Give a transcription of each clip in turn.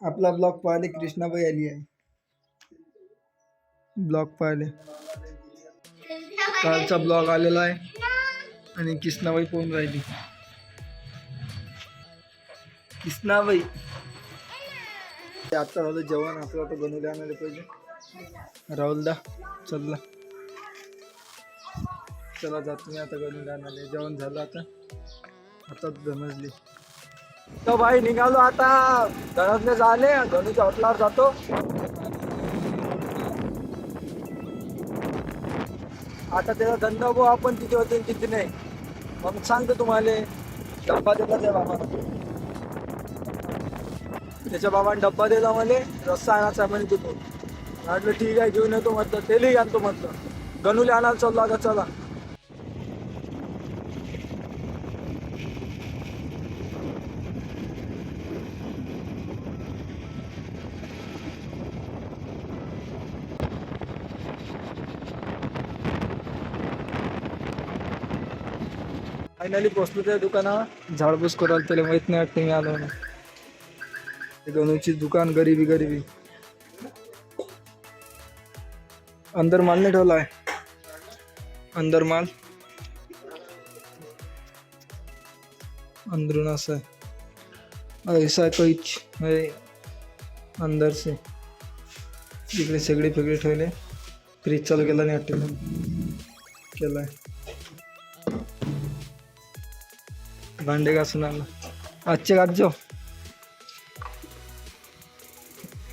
आपला ब्लॉग पाहिले कृष्णाबाई आली आहे. ब्लॉग पाहिले कालचा ब्लॉग आलेला आहे आणि कृष्णाबाई पोहून राहिली. कृष्णाबाई ते आता झालं जेवण आपलं आता बनवले आणायला पाहिजे. राहुलदा चलला चला जात मी आता बनवले आणायला. जेवण झालं आता. आता गमजली तो भाई निघालो आता. धनजने झाले धनुच्या हॉटलावर जातो. आता त्याचा धंदा भाऊ आपण तिथे होते तिथे नाही. मग सांगतो तुम्हाला. डब्बा दिला त्या बाबाला. त्याच्या बाबाने डब्बा दिला मला रस्सा आणायचा म्हणजे म्हणे तिथून. म्हटलं ठीक आहे घेऊन येतो म्हटलं तेलही आणतो म्हटलं. गणुले आणायला चाललो आता चला. फायनली पोचलो त्या दुकानावर. झाडपूस करायला त्याला माहीत नाही वाटते मी आलो ना गणूची दुकान गरिबी गरिबी. अंदर माल नाही ठेवला आहे अंदर माल अंदरून असं आहे. ऐसा कैच है अंदर से इकडे सगळे फेगळे ठेवले. फ्रीज चालू केला नाही वाटते. आहे भांडे घासून आणला आजचे घासजो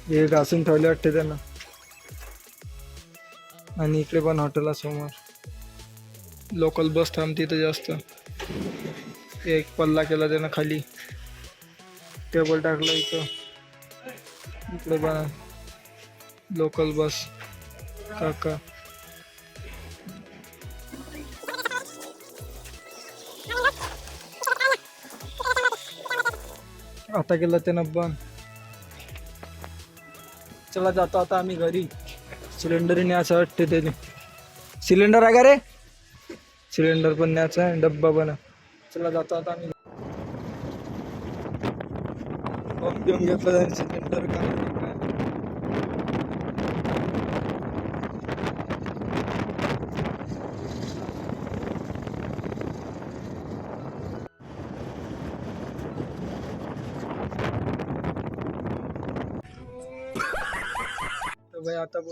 हे घासून ठेवले वाटते त्यांना. आणि इकडे पण हॉटेल समोर. लोकल बस थांबते इथं जास्त. एक पल्ला केला त्यानं खाली. टेबल टाकला इथं. इकडे पण लोकल बस काका. आता केलं त्यानं बंद. चला जातो आता आम्ही घरी. सिलेंडर न्यायचं वाटते त्याने. सिलेंडर आहे का रे? सिलेंडर पण न्यायचं डब्बा पण चला जातो आता आम्ही. घेऊन घेतलं सिलेंडर का?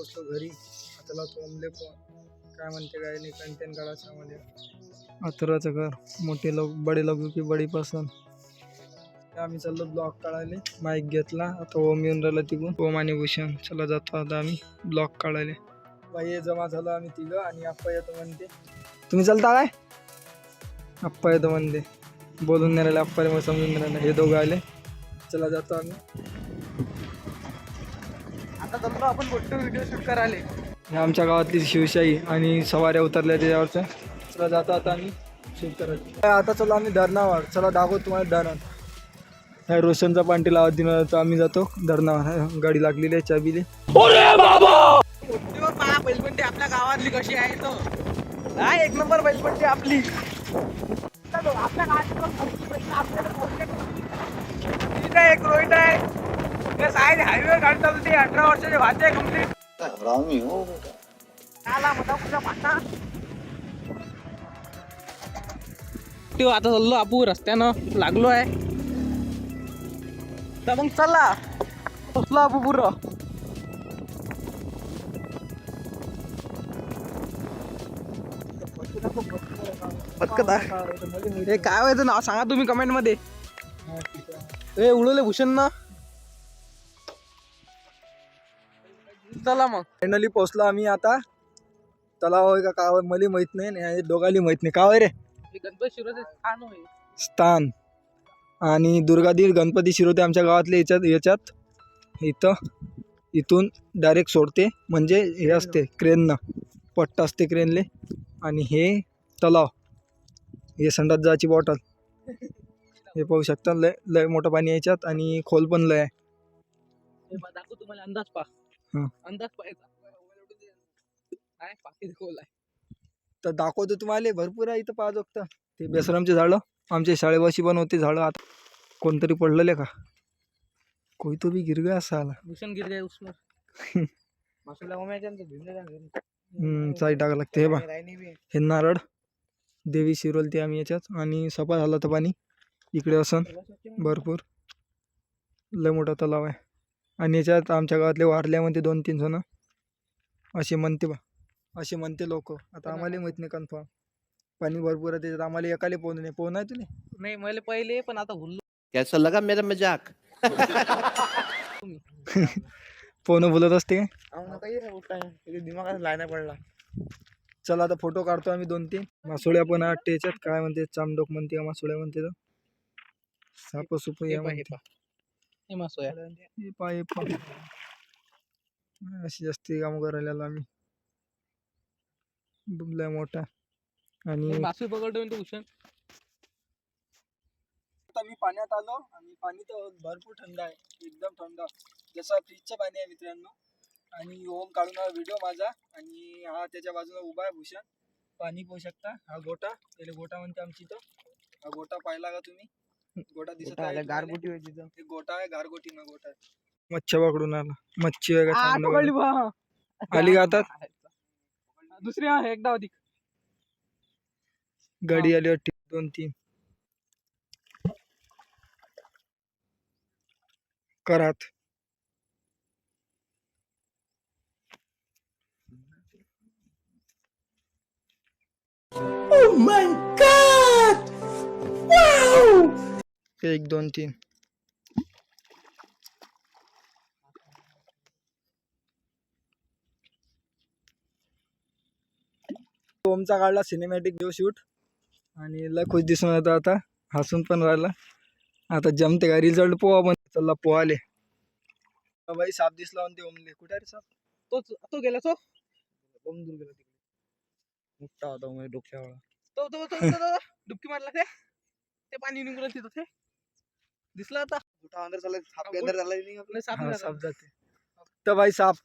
पोचलो घरी. आता कोंबले पण. काय म्हणते काय नाही कंटेंट काढायचं मध्ये. अथर्वाचं घर. मोठे लोक बडे लोक की बडी पसंत आम्ही चाललो ब्लॉग काढायला. माईक घेतला. आता ओम येऊन राहिला तिकडून. ओम आणि भूषण. चला जातो आता आम्ही ब्लॉग काढायला. बाई हे जमा झालो आम्ही तिघं आणि आप्पा येतो म्हणते. तुम्ही चालता काय? आप्पा येतो म्हणते. बोलून नाही राहिले आप्पा मग समजून नाही राहिलं. हे दोघं आले. चला जातो आम्ही. आपण मोठे व्हिडिओ शूट करायला. हे आमच्या गावातली शिवशाही आणि सवाऱ्या उतरल्या त्याच्यावरच्या चला जातो आता आम्ही शूट करायचं. आता चला आम्ही धरणावर. चला दाखवतो तुम्हाला धरण. ह्या रोशनचा पांटी लावत दिला तर आम्ही जातो धरणावर. गाडी लागलेली आहे चाबीले बैलपट्टी आपल्या गावातली कशी आहे तो. काय एक नंबर बैलपट्टी आपली. आपल्या गावात एक रोहित आहे. ते साईड हायवे गाडी चालते अठरा वर्षाचे भाते कंप्लीट हरामी हो. बेटा आला मोठा मोठा भाता तो आता चाललो आपू रस्त्यानं. लागलो आहे. तर मग चला. बसलो आपू पुरं. हे काय व्हायचं नाव सांगा तुम्ही कमेंटमध्ये. हे उडवले भूषण ना चला मग. फायनली पोहोचलो आम्ही आता. तलाव होय का काय होय मला माहीत नाही आणि हे दोघाली माहीत नाही. काय होय रे? गणपती छान होईल स्थान. आणि दुर्गादीर गणपती शिरोते आमच्या गावातले याच्यात याच्यात. इथं. इथून डायरेक्ट सोडते. म्हणजे हे असते क्रेननं पट्टा असते क्रेनले आणि हे तलाव. हे संडास जायची बॉटल हे पाहू शकता लय लय मोठं पाणी आहे याच्यात आणि खोल पण लय आहे. हे दाखवू तुम्हाला अंदाज पा. अंदाज आहे तर दाखवतो तुम्हाला भरपूर आहे इथं पाहतो फक्त ते बेसरामचे झाडं आमच्या शाळेपाशी पण होते झाडं. आता कोणतरी पडलेले का? कोई तो भी गिर गया साला. भूषण गिर गए उसमें. मासूला मैं जानतो जाण घरी. हम्म, चाई टाका लागते हे बा. हे. नारळ देवी शिरवलते आम्ही याच्यात. आणि सफा झाला तर पाणी. इकडे असन भरपूर. लय मोठा तलाव आहे. आणि याच्यात आमच्या गावातले वारल्यामध्ये दोन तीन जण. असे म्हणते बा असे म्हणते लोक. आता आम्हाला माहीत नाही कन्फर्म पाणी भरपूर आहे त्याच्यात आम्हाला एकाले पोहणं नाही पोहणं आहे तुला नाही मला पहिले पण आता भुललो कैसा लगा मेरा मजाक. पोहणं बोलत असते काय. दिमागात लायना पडला. चला आता फोटो काढतो आम्ही दोन तीन. मासोळ्या पण वाटते याच्यात काय म्हणते चामडोक म्हणते का मासोळ्या म्हणते तर. साप सुप हे या हे म्हणते. हे मासोया हे पा हे पा अशी जास्ती काम करायला आम्ही बुमलाय मोठा आणि मासू पकडतो म्हणतो भूषण आता मी पाण्यात आलो आणि पाणी तर भरपूर थंड आहे एकदम थंड जसं फ्रीजचं पाणी आहे मित्रांनो आणि ओम काढून व्हिडिओ माझा आणि हा त्याच्या बाजूला उभा आहे भूषण. पाणी पाहू शकता. हा गोटा त्याला गोटा म्हणते आमची इथं. हा गोटा पाहिला का तुम्ही? गोटा दिसत आहे? गारगुटी व्हायची तर. हे गोटा आहे गारगोटी ना गोटा आहे मच्छी पकडून आला मच्छी आहे का आ, चांगलं पकडली वालं? बा. आली का दुसरी आहे एकदा होती गाडी आली वाटते दोन तीन करात एक दोन तीन? ओमचा काढला सिनेमॅटिक व्हिडिओ शूट आणि लय खुश दिसून येतो आता. हसून पण राहिला. आता जमते का रिझल्ट पोहा पण चला पोहाले बाई साप दिसला म्हणते ओमले. कुठे रे साप? तो तो गेला तो? ओम दूर गेला तिकडे. मोठा होता ओम डोक्यावाळा तो तो तो- तो- तो- डुबकी मारला ते ते पाणी निघून तिथं ते? दिसला आता. अंदर चला साप के अंदर चला नहीं आपलं साप हा, नाही साप जाते. तर बाई साप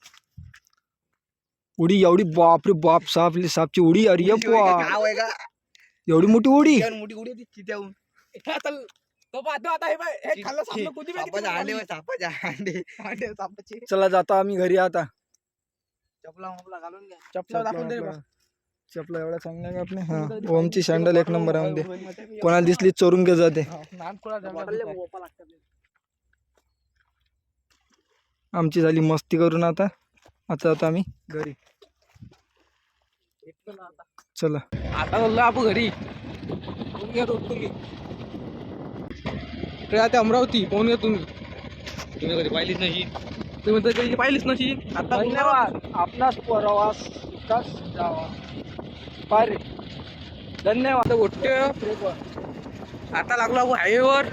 उडी एवढी बाप रे बाप साप सापची उडी अरे ये पोहा गाव आहे का एवढी मोठी उडी. मोठी उडी होती चित्याहून चल. तो पाहतो आता हे बाय हे खाल्लं सापनं कुठे बी सापाचे तिकडे अंडे पडली. सापाचे अंडे अंडे सापाचे चला जातो आम्ही घरी आता. चपला मपला घालून घ्या. चपला दाखवून दे रे बा. चपला एवढा चांगला का आपले हा. ओमची सँडल एक नंबर आहे मध्ये कोणाला दिसली चोरून घे जाते. हो, आमची झाली मस्ती करून आता. आता आता आम्ही. घरी. चला. आता चाललो आपण घरी. ते आता अमरावती. फोन घ्या तुम्ही तुम्ही कधी पाहिलीच नाही. तुम्ही तर पाहिलीच नशी आता धन्यवाद. आपलाच प्रवास जावा पारे. धन्यवाद. गोष्ट आता लागलो आपण हायवेवर.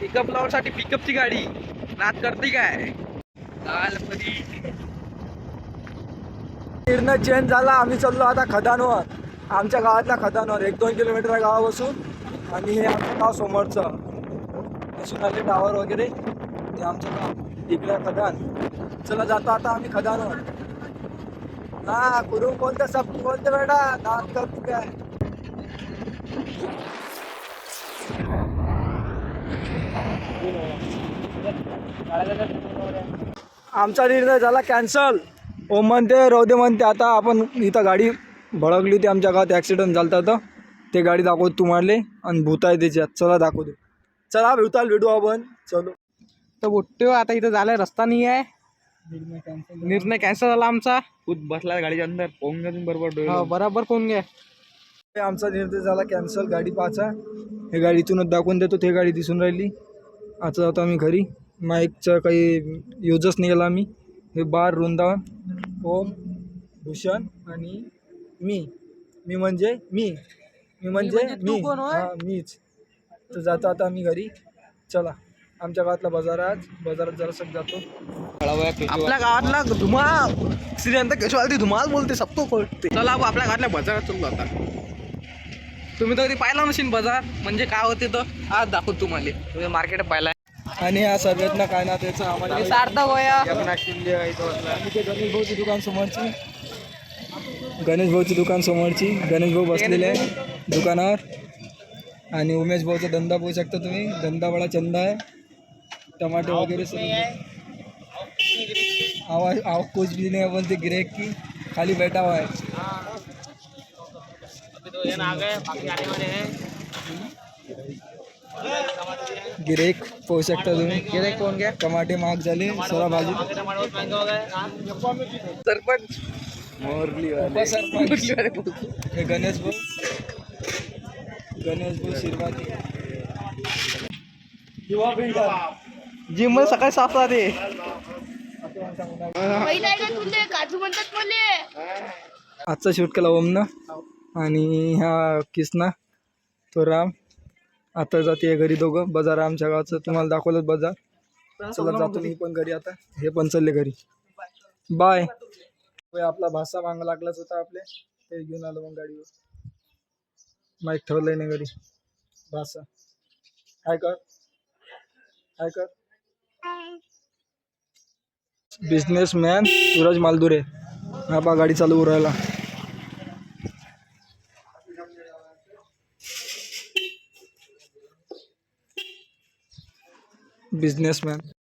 पिकअप लावण्यासाठी पिकअपची गाडी. नाद करते काय? परी निर्णय चेंज झाला. आम्ही चाललो आता खदानवर. आमच्या गावातल्या खदानवर. एक दोन किलोमीटर गावापासून. आणि हे आमचं गाव समोरचं. दिसून आले टावर वगैरे. ते आमचं गाव. इकडे खदान. चला जातो आता आम्ही खदानवर. ना कुरुम कोणतं सब कोणतं बेटा? नाद करतो काय? आमचा निर्णय झाला कॅन्सल ओम म्हणते रौदे म्हणते आता आपण इथं गाडी भडकली होती आमच्या गावात ॲक्सिडेंट झाला तर. ते गाडी दाखवतो तुम्हाला आणि भूत आहे त्याच्यात. चला दाखवतो चला भेटाल भेटू आपण. चलो. तर बोट्टे आता इथं झालाय रस्ता नाही आहे. निर्णय कॅन्सल झाला. आमचा. खुद बसला गाडीच्या अंदर. पोहून घेऊन बरोबर हो, बराबर फोन घ्या हे आमचा निर्णय झाला कॅन्सल गाडी पाचा हे गाडी इथूनच दाखवून देतो. ते गाडी दिसून राहिली. आता जातो आम्ही घरी. माईकचं काही यूजच नाही केला आम्ही. हे बार वृंदावन ओम भूषण आणि मी. मी म्हणजे मी. मी म्हणजे म्हणजे मी? हा मीच. तर जातो आता आम्ही घरी. चला. आमच्या गावातला बाजार आज. बाजारात जरासं जातो. आपल्या गावातला धुमाळ. श्रीअंत केशवाल धुमाळ बोलते सबको कळते चला आपल्या गावातल्या बाजारात चाललो आता तुम्ही तर कधी पाहिला नशील बाजार? म्हणजे काय होते तर? आज दाखवतो तुम्हाला. तुम्ही मार्केट पाहिलाय. आणि हा सर्वेतनं काय ना त्याचं आम्हाला सार्थक होया. आणि ते गणेश भाऊची दुकान समोरची. गणेश भाऊची दुकान समोरची. गणेश भाऊ बसलेले आहे दुकानावर. आणि उमेश भाऊचा धंदा पाहू शकता तुम्ही. धंदा बडा चंदा आहे. टमाटे वगैरे सर्व आवाज़ आव कुछ भी नहीं बोलते गिरेक की खाली बैठा हुआ है। गिरेक पाहू शकता तुम्ही। गिरेक कोण घ्या टमाटे महाग झाले सोळा भाजी सरपंच। उपसरपंच हे। गणेश भाऊ गणेश भाऊ शिरवाती जिममध्ये सकाळी साफ राहते आजचा शूट केला ओमनं आणि ह्या किसना तो राम. आता जाते घरी दोघं. बाजार आमच्या गावचं. तुम्हाला दाखवलं बाजार. चला जातो मी पण घरी आता. हे पण चालले घरी. बाय आपला भाषा माग लागलाच होता आपले. ते घेऊन आलो मग गाडीवर. माईक ठेवलंय ना घरी. भाषा हाय कर हाय कर बिझनेसमॅन सूरज मालदुरे. हा बा गाडी चालू उरायला. बिझनेसमॅन.